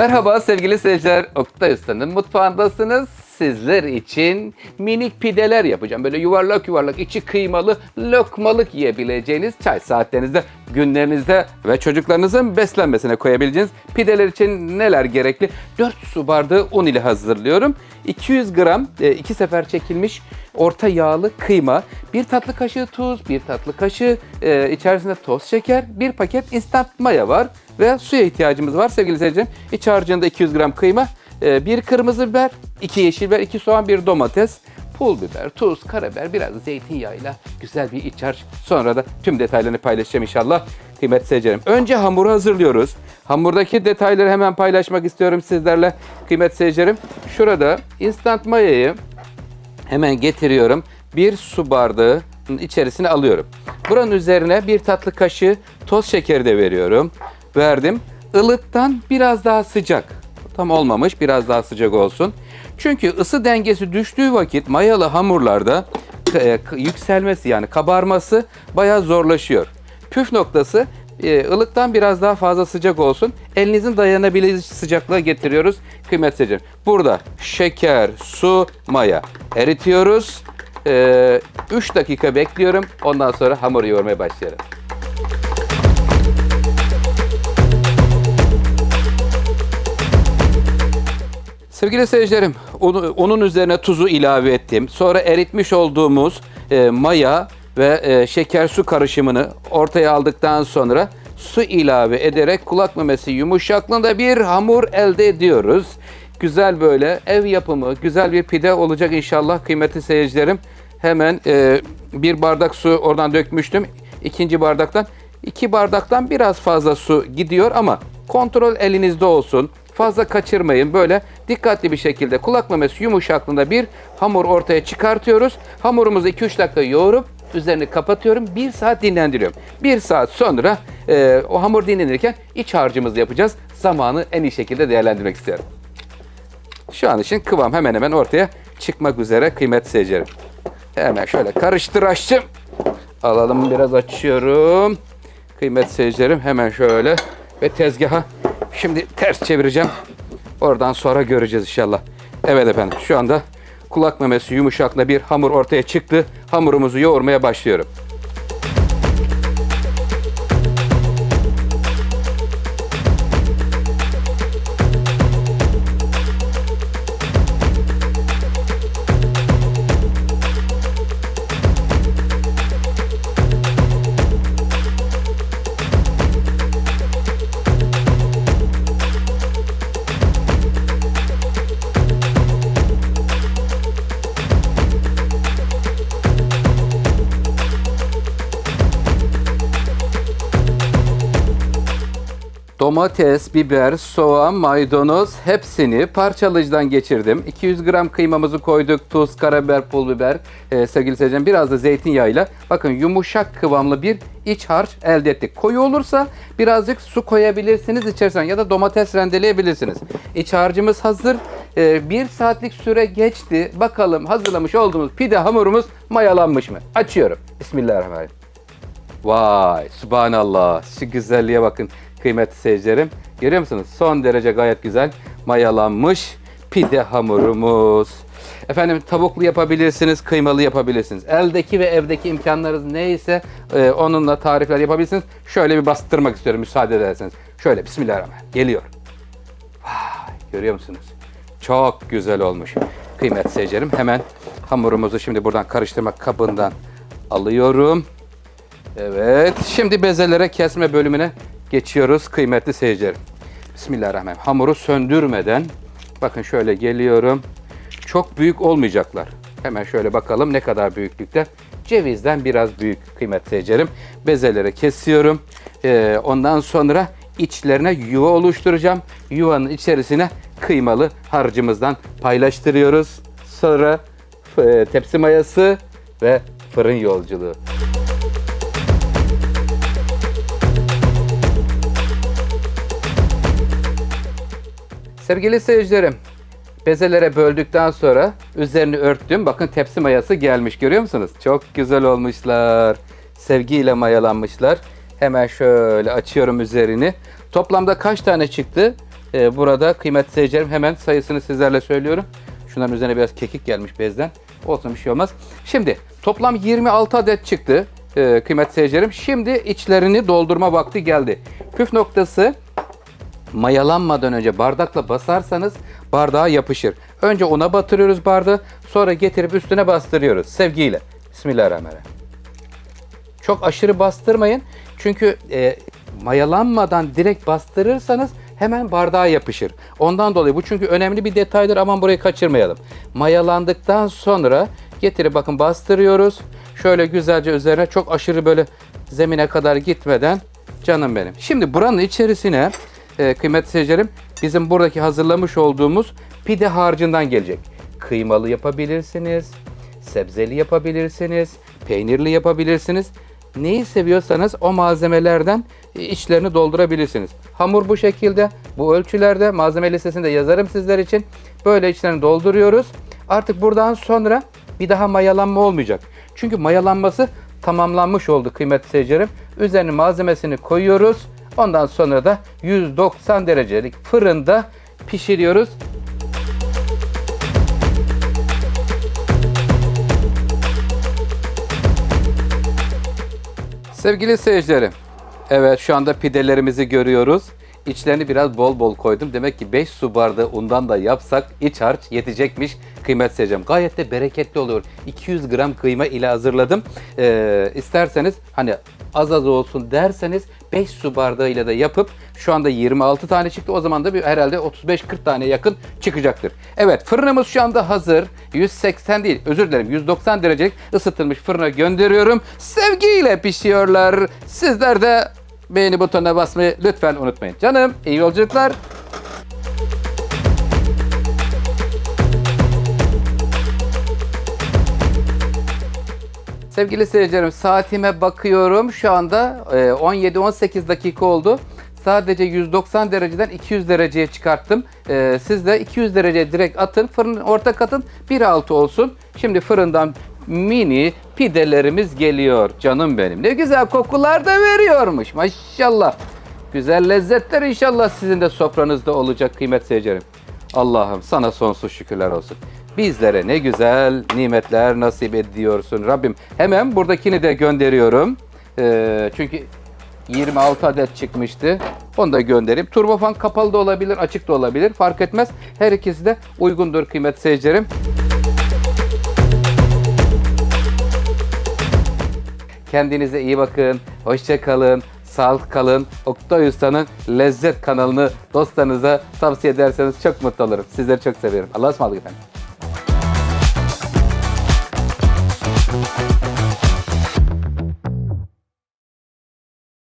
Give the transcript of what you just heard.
Merhaba sevgili seyirciler. Oktay Usta'nın mutfağındasınız. Sizler için minik pideler yapacağım. Böyle yuvarlak yuvarlak içi kıymalı lokmalık yiyebileceğiniz çay saatlerinizde, günlerinizde ve çocuklarınızın beslenmesine koyabileceğiniz pideler için neler gerekli? 4 su bardağı un ile hazırlıyorum. 200 gram 2 sefer çekilmiş orta yağlı kıyma, 1 tatlı kaşığı tuz, 1 tatlı kaşığı e, içerisinde toz şeker, 1 paket instant maya var ve suya ihtiyacımız var sevgili seyircilerim. İç harcında 200 gram kıyma, e, bir kırmızı biber, iki yeşil biber, iki soğan, bir domates, pul biber, tuz, karabiber, biraz zeytinyağıyla güzel bir iç harç. Sonra da tüm detaylarını paylaşacağım inşallah kıymetli seyircilerim. Önce hamuru hazırlıyoruz. Hamurdaki detayları hemen paylaşmak istiyorum sizlerle kıymetli seyircilerim. Şurada instant mayayı hemen getiriyorum. Bir su bardağı içerisine alıyorum. Buranın üzerine bir tatlı kaşığı toz şekeri de veriyorum. Verdim. Ilıktan biraz daha sıcak. Tam olmamış. Biraz daha sıcak olsun. Çünkü ısı dengesi düştüğü vakit mayalı hamurlarda e, yükselmesi yani kabarması bayağı zorlaşıyor. Püf noktası e, ılıktan biraz daha fazla sıcak olsun. Elinizin dayanabilir sıcaklığa getiriyoruz kıymetli seyircilerim. Burada şeker, su, maya eritiyoruz. 3 dakika bekliyorum. Ondan sonra hamuru yoğurmaya başlıyorum. Sevgili seyircilerim, onu- onun üzerine tuzu ilave ettim. Sonra eritmiş olduğumuz e, maya ve e, şeker su karışımını ortaya aldıktan sonra su ilave ederek kulak memesi yumuşaklığında bir hamur elde ediyoruz. Güzel böyle ev yapımı, güzel bir pide olacak inşallah kıymetli seyircilerim. Hemen e, bir bardak su oradan dökmüştüm. İkinci bardaktan, iki bardaktan biraz fazla su gidiyor ama kontrol elinizde olsun. Fazla kaçırmayın. Böyle dikkatli bir şekilde kulak memesi yumuşaklığında bir hamur ortaya çıkartıyoruz. Hamurumuzu 2-3 dakika yoğurup üzerini kapatıyorum. 1 saat dinlendiriyorum. 1 saat sonra e, o hamur dinlenirken iç harcımızı yapacağız. Zamanı en iyi şekilde değerlendirmek istiyorum. Şu an için kıvam hemen hemen ortaya çıkmak üzere kıymetli seyircilerim. Hemen şöyle karıştıraçtım. Alalım biraz açıyorum. Kıymetli seyircilerim hemen şöyle ve tezgaha şimdi ters çevireceğim. Oradan sonra göreceğiz inşallah. Evet efendim şu anda kulak memesi yumuşaklığında bir hamur ortaya çıktı. Hamurumuzu yoğurmaya başlıyorum. Domates, biber, soğan, maydanoz hepsini parçalıcıdan geçirdim. 200 gram kıymamızı koyduk. Tuz, karabiber, pul biber, e, sevgili seyircilerim biraz da zeytinyağıyla. Bakın yumuşak kıvamlı bir iç harç elde ettik. Koyu olursa birazcık su koyabilirsiniz içerisine ya da domates rendeleyebilirsiniz. İç harcımız hazır. E, bir saatlik süre geçti. Bakalım hazırlamış olduğumuz pide hamurumuz mayalanmış mı? Açıyorum. Bismillahirrahmanirrahim. Vay subhanallah şu güzelliğe bakın kıymetli seyircilerim. Görüyor musunuz? Son derece gayet güzel mayalanmış pide hamurumuz. Efendim tavuklu yapabilirsiniz, kıymalı yapabilirsiniz. Eldeki ve evdeki imkanlarınız neyse e, onunla tarifler yapabilirsiniz. Şöyle bir bastırmak istiyorum müsaade ederseniz. Şöyle bismillahirrahmanirrahim. Geliyor. Vay, görüyor musunuz? Çok güzel olmuş. Kıymetli seyircilerim hemen hamurumuzu şimdi buradan karıştırma kabından alıyorum. Evet. Şimdi bezelere kesme bölümüne geçiyoruz kıymetli seyircilerim. Bismillahirrahmanirrahim. Hamuru söndürmeden bakın şöyle geliyorum. Çok büyük olmayacaklar. Hemen şöyle bakalım ne kadar büyüklükte. Cevizden biraz büyük kıymetli seyircilerim. Bezelere kesiyorum. Ee, ondan sonra içlerine yuva oluşturacağım. Yuvanın içerisine kıymalı harcımızdan paylaştırıyoruz. Sonra e, tepsi mayası ve fırın yolculuğu. Sevgili seyircilerim, bezelere böldükten sonra üzerini örttüm. Bakın tepsi mayası gelmiş görüyor musunuz? Çok güzel olmuşlar. Sevgiyle mayalanmışlar. Hemen şöyle açıyorum üzerini. Toplamda kaç tane çıktı? Ee, burada kıymetli seyircilerim hemen sayısını sizlerle söylüyorum. Şunların üzerine biraz kekik gelmiş bezden. Olsun bir şey olmaz. Şimdi toplam 26 adet çıktı e, kıymetli seyircilerim. Şimdi içlerini doldurma vakti geldi. Püf noktası mayalanmadan önce bardakla basarsanız bardağa yapışır. Önce ona batırıyoruz bardağı sonra getirip üstüne bastırıyoruz sevgiyle. Bismillahirrahmanirrahim. Çok aşırı bastırmayın. Çünkü e, mayalanmadan direkt bastırırsanız hemen bardağa yapışır. Ondan dolayı bu çünkü önemli bir detaydır. Aman burayı kaçırmayalım. Mayalandıktan sonra getirip bakın bastırıyoruz. Şöyle güzelce üzerine çok aşırı böyle zemine kadar gitmeden canım benim. Şimdi buranın içerisine e, kıymetli seyircilerim bizim buradaki hazırlamış olduğumuz pide harcından gelecek. Kıymalı yapabilirsiniz, sebzeli yapabilirsiniz, peynirli yapabilirsiniz. Neyi seviyorsanız o malzemelerden e, içlerini doldurabilirsiniz. Hamur bu şekilde, bu ölçülerde malzeme listesinde yazarım sizler için. Böyle içlerini dolduruyoruz. Artık buradan sonra bir daha mayalanma olmayacak. Çünkü mayalanması tamamlanmış oldu kıymetli seyircilerim. Üzerine malzemesini koyuyoruz. Ondan sonra da 190 derecelik fırında pişiriyoruz. Sevgili seyircilerim, evet şu anda pidelerimizi görüyoruz. İçlerini biraz bol bol koydum. Demek ki 5 su bardağı undan da yapsak iç harç yetecekmiş kıymet seyircilerim. Gayet de bereketli oluyor. 200 gram kıyma ile hazırladım. Ee, isterseniz hani az az olsun derseniz 5 su bardağı ile de yapıp şu anda 26 tane çıktı. O zaman da bir herhalde 35-40 tane yakın çıkacaktır. Evet fırınımız şu anda hazır. 180 değil özür dilerim 190 derecelik ısıtılmış fırına gönderiyorum. Sevgiyle pişiyorlar. Sizler de beğeni butonuna basmayı lütfen unutmayın. Canım iyi yolculuklar. Sevgili seyircilerim saatime bakıyorum. Şu anda e, 17-18 dakika oldu. Sadece 190 dereceden 200 dereceye çıkarttım. E, Siz de 200 dereceye direkt atın. Fırının orta katın 1.6 olsun. Şimdi fırından mini pidelerimiz geliyor. Canım benim. Ne güzel kokular da veriyormuş. Maşallah. Güzel lezzetler inşallah sizin de sofranızda olacak kıymet seyircilerim. Allah'ım sana sonsuz şükürler olsun. Bizlere ne güzel nimetler nasip ediyorsun Rabbim. Hemen buradakini de gönderiyorum. Ee, çünkü 26 adet çıkmıştı. Onu da göndereyim. Turbofan kapalı da olabilir, açık da olabilir. Fark etmez. Her ikisi de uygundur kıymet seyircilerim. Kendinize iyi bakın. Hoşça kalın. Sağlık kalın. Oktay Usta'nın Lezzet kanalını dostlarınıza tavsiye ederseniz çok mutlu olurum. Sizleri çok seviyorum. Allah'a ısmarladık efendim.